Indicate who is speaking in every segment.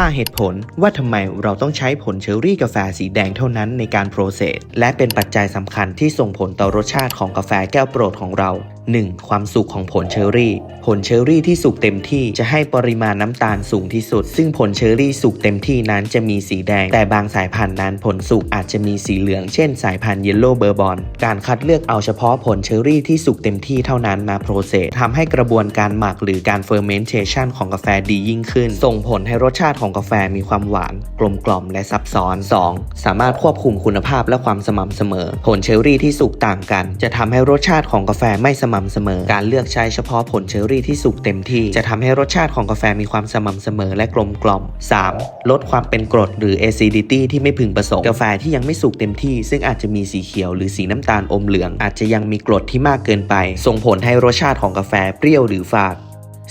Speaker 1: 5 เหตุผล ว่าทำไมเราต้องใช้ผลเชอร์รี่กาแฟสีแดงเท่านั้นในการโปรเซสและเป็นปัจจัยสำคัญที่ส่งผลต่อรสชาติของกาแฟแก้วโปรดของเรา 1. ความสุกของผลเชอร์รี่ ผลเชอร์รี่ที่สุกเต็มที่จะให้ปริมาณน้ำตาลสูงที่สุด ซึ่งผลเชอร์รี่สุกเต็มที่นั้นจะมีสีแดง แต่บางสายพันธุ์นั้นผลสุกอาจจะมีสีเหลือง เช่น สายพันธุ์เยลโล่เบอร์บอน การคัดเลือกเอาเฉพาะผลเชอร์รี่ที่สุกเต็มที่เท่านั้นมาโปรเซสทำให้กระบวนการหมักหรือการเฟอร์เมนเทชันของกาแฟดียิ่งขึ้น ส่งผลให้รสชาติของกาแฟมีความหวานกลมกล่อมและซับซ้อน 2. สามารถควบคุมคุณภาพและความสม่ำเสมอ ผลเชอร์รี่ที่สุกต่างกัน จะทำให้รสชาติของกาแฟไม่สม่ำเสมอ การเลือกใช้เฉพาะผลเชอร์รี่ที่สุกเต็มที่ จะทำให้รสชาติของกาแฟมีความสม่ำเสมอและกลมกล่อม 3. ลดความเป็นกรดหรือ acidity ที่ไม่พึงประสงค์กาแฟที่ยังไม่สุกเต็มที่ ซึ่งอาจจะมีสีเขียวหรือสีน้ำตาลอมเหลือง อาจจะยังมีกรดที่มากเกินไป ส่งผลให้รสชาติของกาแฟเปรี้ยวหรือฝาด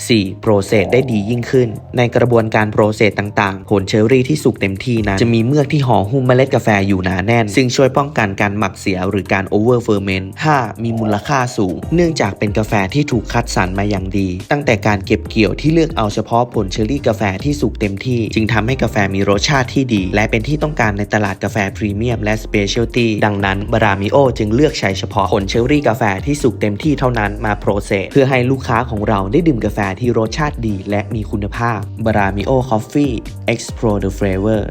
Speaker 1: 4. โปรเซสได้ดียิ่งขึ้น ในกระบวนการโปรเซสต่างๆ ผลเชอร์รี่ที่สุกเต็มที่นั้น จะมีเมือกที่ห่อหุ้มเมล็ดกาแฟอยู่หนาแน่น ซึ่งช่วยป้องกันการหมักเสียหรือการโอเวอร์เฟอร์เมนต์ 5. มีมูลค่าสูง เนื่องจากเป็นกาแฟที่ถูกคัดสรรมาอย่างดี ตั้งแต่การเก็บเกี่ยวที่เลือกเอาเฉพาะผลเชอร์รี่กาแฟที่สุกเต็มที่ จึงทำให้กาแฟมีรสชาติที่ดี และเป็นที่ต้องการในตลาดกาแฟพรีเมียมและสเปเชียลตี้ดังนั้นบรามิโอจึงเลือกใช้เฉพาะผลเชอร์รี่กาแฟที่สุกเต็มที่เท่านั้นมาโปรเซสเพื่อให้ลูกค้าของเราได้ดื่มกาแฟที่รสชาติดีและมีคุณภาพ b r a m i o Coffee Explore the Flavor